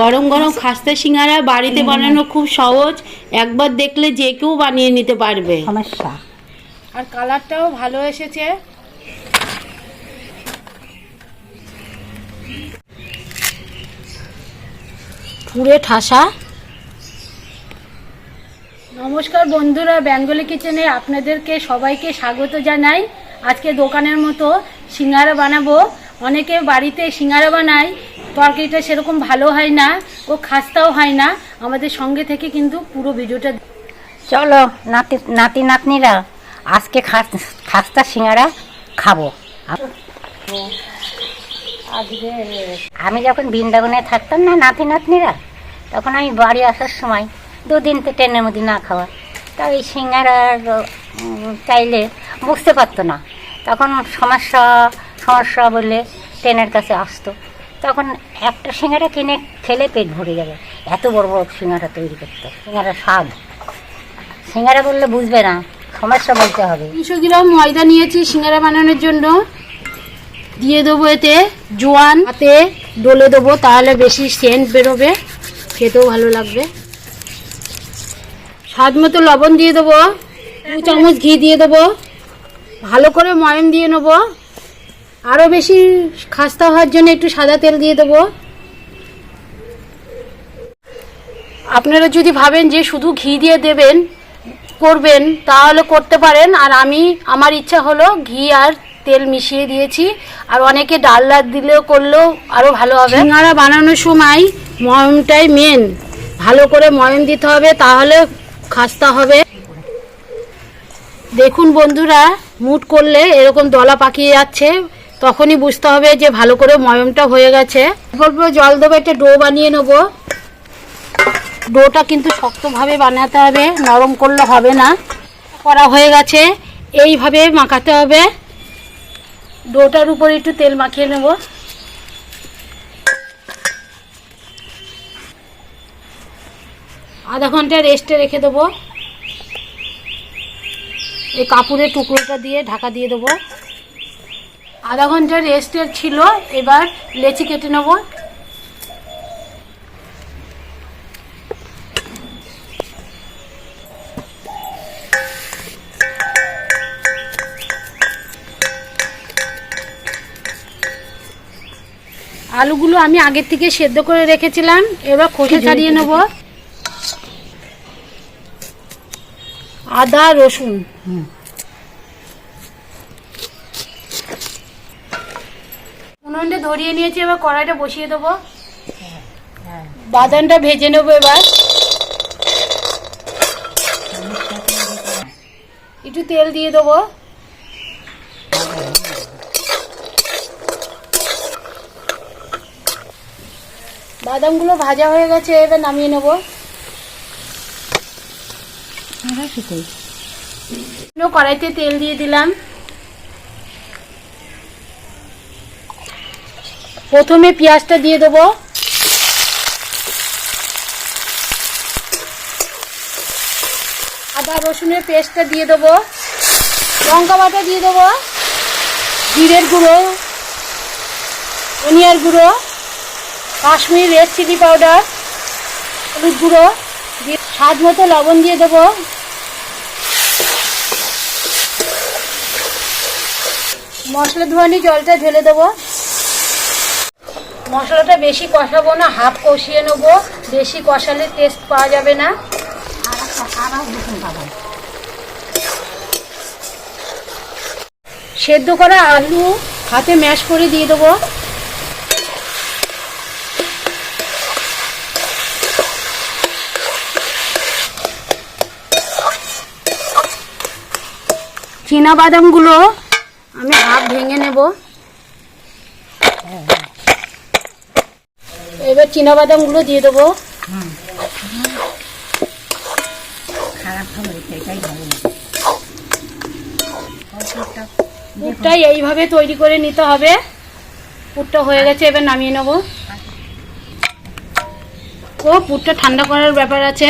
গরম গরম খাস্তা সিঙ্গারা বাড়িতে বানানো খুব সহজ। একবার দেখলে যে কেউ বানিয়ে নিতে পারবে। সমস্যা। আর কালারটাও ভালো এসেছে। পুরে ঠাসা। নমস্কার বন্ধুরা বেঙ্গলি কিচেনে আপনাদেরকে সবাইকে স্বাগত জানাই। আজকে দোকানের মতো সিঙ্গারা বানাবো। অনেকে বাড়িতে সিঙ্গারা বানায় তরকারিটা সেরকম ভালো হয় না ও খাস্তাও হয় না। আমাদের সঙ্গে থেকে কিন্তু পুরো ভিডিওটা চলো নাতি নাতি নাতনিরা আজকে খাস- খাস্তা সিঙ্গারা খাব। আমি যখন বৃন্দাবনে থাকতাম না নাতি নাতনিরা তখন আমি বাড়ি আসার সময় দুদিন তো ট্রেনের মধ্যে না খাওয়া। তা এই সিঙ্গারা চাইলে বুঝতে পারতো না। তখন সমস্যা সমস্যা বলে ট্রেনের কাছে আসতো। তখন একটা সিঙ্গারা কিনে খেলে পেট ভরে যাবে। এত বড় বড় সিঙ্গারা তৈরি করতে। সিঙ্গারা স্বাদ। সিঙ্গারা বললে বুঝবে না, সমস্যা বলতে হবে। তিনশো গ্রাম ময়দা নিয়েছি সিঙ্গারা বানানোর জন্য। দিয়ে দেবো এতে জোয়ান। হাতে ডলে দেবো, তাহলে বেশি সেন্ট বেরোবে। খেতেও ভালো লাগবে। স্বাদ মতো লবণ দিয়ে দেবো। দু চামচ ঘি দিয়ে দেবো। ভালো করে ময়ম দিয়ে নেব। আরও বেশি খাস্তা হওয়ার জন্য একটু সাদা তেল দিয়ে দেবো। আপনারা যদি ভাবেন যে শুধু ঘি দিয়ে দেবেন, করবেন, তাহলে করতে পারেন। আর আমি, আমার ইচ্ছা হলো ঘি আর তেল মিশিয়ে দিয়েছি। আর অনেকে ডালনা দিলেও করলেও আরও ভালো হবে। সিঙ্গারা বানানোর সময় ময়মটাই মেন ভালো করে ময়ম দিতে হবে, তাহলে খাস্তা হবে। দেখুন বন্ধুরা, মুট করলে এরকম দলা পাকিয়ে যাচ্ছে। তখনই বুঝতে হবে যে ভালো করে ময়মটা হয়ে গেছে। জল দেবো, একটা ডো বানিয়ে নেব। ডোটা কিন্তু শক্তভাবে বানাতে হবে, নরম করলে হবে না। করা হয়ে গেছে, এইভাবে মাখাতে হবে। ডোটার উপরে একটু তেল মাখিয়ে নেব। আধা ঘণ্টা রেস্টে রেখে দেবো। এই কাপড়ের টুকরোটা দিয়ে ঢাকা দিয়ে দেবো। আধা ঘণ্টা রেস্টের ছিল এবার লেচি কেটে নেব। আলুগুলো আমি আগের থেকে সেদ্ধ করে রেখেছিলাম এবার খোসা ছাড়িয়ে নেব। আদা রসুন। উনুনটা ধরিয়ে নিয়েছি এবার কড়াইটা বসিয়ে দেবো। বাদামটা ভেজে নেব এবার। একটু তেল দিয়ে দেবো। বাদামগুলো ভাজা হয়ে গেছে এবার নামিয়ে নেব। কড়াইতে তেল দিয়ে দিলাম। প্রথমে পেঁয়াজটা দিয়ে দেবো। আদা, রসুনের পেস্টটা দিয়ে দেবো। লঙ্কা বাটা দিয়ে দেবো। জিরের গুঁড়ো, ধনিয়ার গুঁড়ো, কাশ্মীর রেড চিলি পাউডার, হলুদ গুঁড়ো স্বাদ মতো লবণ দিয়ে দেবো। মশলা ধোয়ানি জলটা ঢেলে দেবো। মশলাটা বেশি কষাবো না, হাফ কষিয়ে নেব। বেশি কষালে টেস্ট পাওয়া যাবে না। সেদ্ধ করা আলু হাতে ম্যাশ করে দিয়ে দেবো। চীনা বাদামগুলো আমি হাফ ভেঙে নেব। এবার চীনা বাদামগুলো দিয়ে দেবো। খারাপ ভালো পুরটাই এইভাবে তৈরি করে নিতে হবে। পুরটা হয়ে গেছে এবার নামিয়ে নেব। ও পুরটা ঠান্ডা করার ব্যাপার আছে।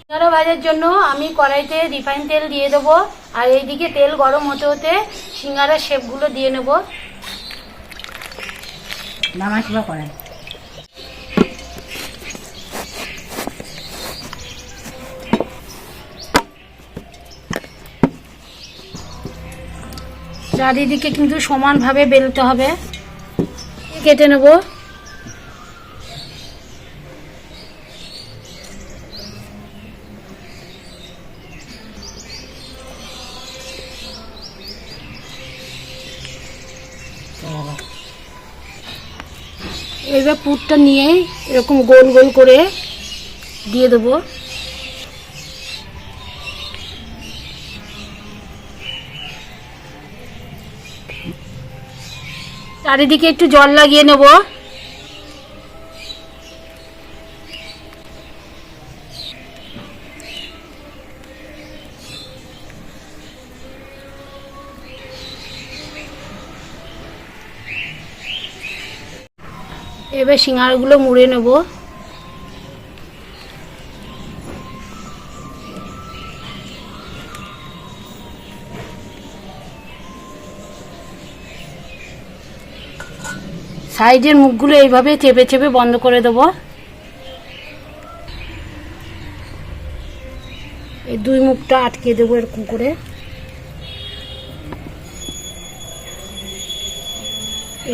সিঙ্গারা ভাজার জন্য আমি কড়াইতে রিফাইন তেল দিয়ে দেবো। আর এইদিকে তেল গরম হতে হতে সিঙ্গারার শেপগুলো দিয়ে নেব। নামাজ বা করেন চারিদিকে কিন্তু সমানভাবে বেলতে হবে। কেটে নেব। এবার পুরটা নিয়ে এরকম গোল গোল করে দিয়ে দেবো। চারিদিকে একটু জল লাগিয়ে নেব। এবার সিঙ্গারগুলো মুড়ে নেব। সাইডের মুখগুলো এইভাবে চেপে চেপে বন্ধ করে দেব। এই দুই মুখটা আটকে দেবো এরকম করে।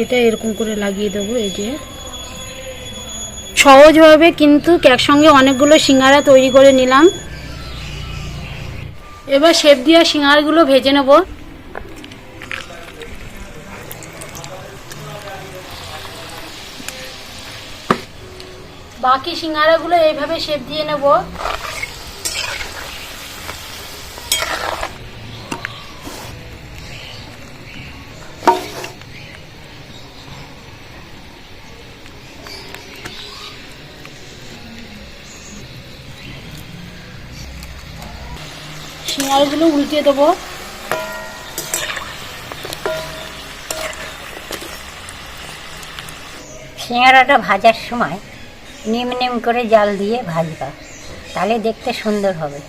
এটা এরকম করে লাগিয়ে দেবো, এই যে। সহজভাবে কিন্তু একসঙ্গে অনেকগুলো সিঙ্গারা তৈরি করে নিলাম। এবার শেপ দিয়া সিঙ্গারগুলো ভেজে নেব। বাকি সিঙ্গারাগুলো এইভাবে শেপ দিয়ে নেব। সিঙ্গারাগুলো উল্টে দেবো। সিঙ্গারাটা ভাজার সময় নিম নিম করে জাল দিয়ে ভাজবা তাহলে দেখতে সুন্দর হবে।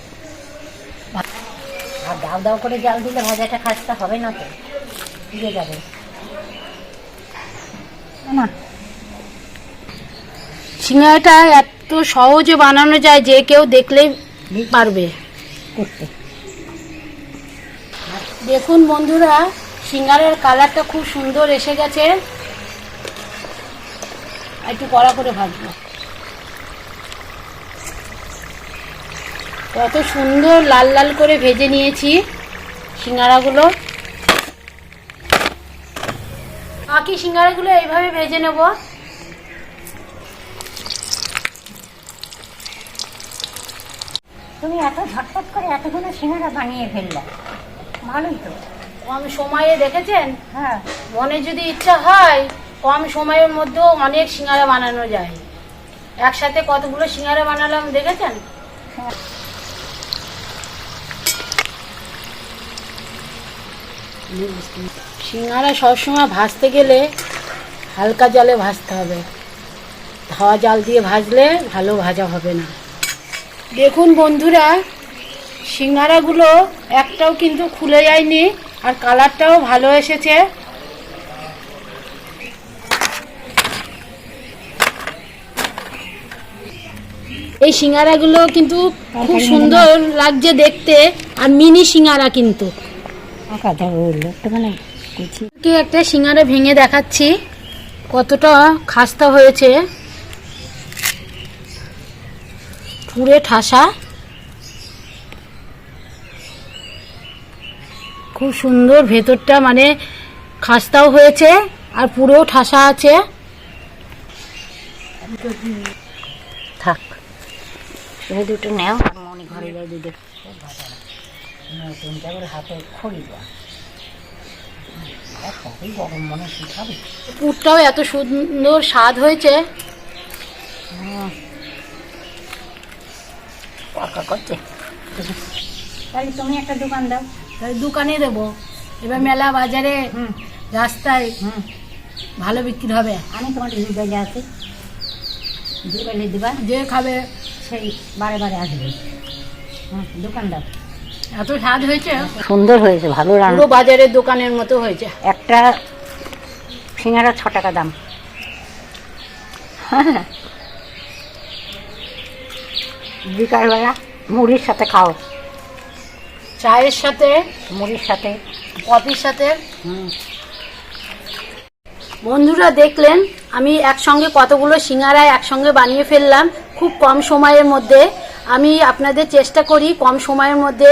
আর দাও দাও করে জাল দিলে ভাজাটা খাস্তা হবে না তো? দিয়ে যাবে। না। সিঙ্গারাটা এত সহজে বানানো যায় যে কেউ দেখলেই পারবে। করতে। দেখুন বন্ধুরা, সিঙ্গারের কালারটা খুব সুন্দর এসে গেছে। একটু কড়া করে ভাজবো। কত সুন্দর লাল লাল করে ভেজে নিয়েছি সিঙ্গারাগুলো। বাকি সিঙ্গারাগুলো এইভাবে ভেজে নেব। তুমি এত ঝটপট করে এতগুলো সিঙ্গারা বানিয়ে ফেললে। ভালোই তো। কম সময়ে দেখেছেন? হ্যাঁ। মনে যদি ইচ্ছা হয় কম সময়ের মধ্যেও অনেক সিঙ্গারা বানানো যায়। একসাথে কতগুলো সিঙ্গারা বানালাম দেখেছেন? সিঙ্গারা সবসময় ভাজতে গেলে হালকা জলে ভাজতে হবে। ধাওয়া জাল দিয়ে ভাজলে ভালো ভাজা হবে না। দেখুন বন্ধুরা সিঙ্গারাগুলো একটাও কিন্তু খুলে যায়নি আর কালারটাও ভালো এসেছে। এই সিঙ্গারাগুলো কিন্তু খুব সুন্দর লাগছে দেখতে আর মিনি সিঙ্গারা কিন্তু। কে একটা সিঙ্গারা ভেঙে দেখাচ্ছি কতটা খাস্তা হয়েছে। পুরে ঠাসা। খুব সুন্দর, ভেতরটা মানে খাস্তাও হয়েছে আর পুরো ঠাসা আছে। থাক তুমি দুটো নেও। আর মনে ঘরে যাই দুটো। হাতে খড়ি পুরটাও এত সুন্দর স্বাদ হয়েছে। করছে। তুমি একটা দোকান দাও। তাই দোকানে দেবো। এবার মেলা বাজারে হুম। রাস্তায় হুম। ভালো বিক্রি হবে। আমি তোমার হৃদয় আছে। দোকানে দিবা যে খাবে সেই বারে বারে আসবে। হুম দোকান এত স্বাদ হয়েছে। সুন্দর হয়েছে ভালো পুরো বাজারের দোকানের মতো হয়েছে। একটা সিঙ্গারা ছ টাকা দাম। হ্যাঁ বিকালবেলা মুড়ির সাথে খাও। চায়ের সাথে মুড়ির সাথে কফির সাথে। হুম বন্ধুরা দেখলেন আমি একসঙ্গে কতগুলো সিঙ্গারা একসঙ্গে বানিয়ে ফেললাম খুব কম সময়ের মধ্যে। আমি আপনাদের চেষ্টা করি কম সময়ের মধ্যে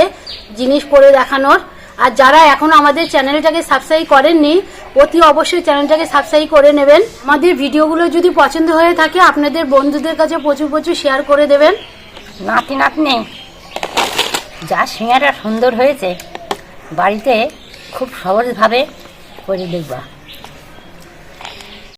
জিনিস করে দেখানোর। আর যারা এখনও আমাদের চ্যানেলটাকে সাবস্ক্রাইব করেননি অতি অবশ্যই চ্যানেলটাকে সাবস্ক্রাইব করে নেবেন। আমাদের ভিডিওগুলো যদি পছন্দ হয়ে থাকে আপনাদের বন্ধুদের কাছে প্রচুর প্রচুর শেয়ার করে দেবেন। নাতি নাতনি যা সিঙ্গারা সুন্দর হয়েছে বাড়িতে খুব সহজভাবে করে দেখবা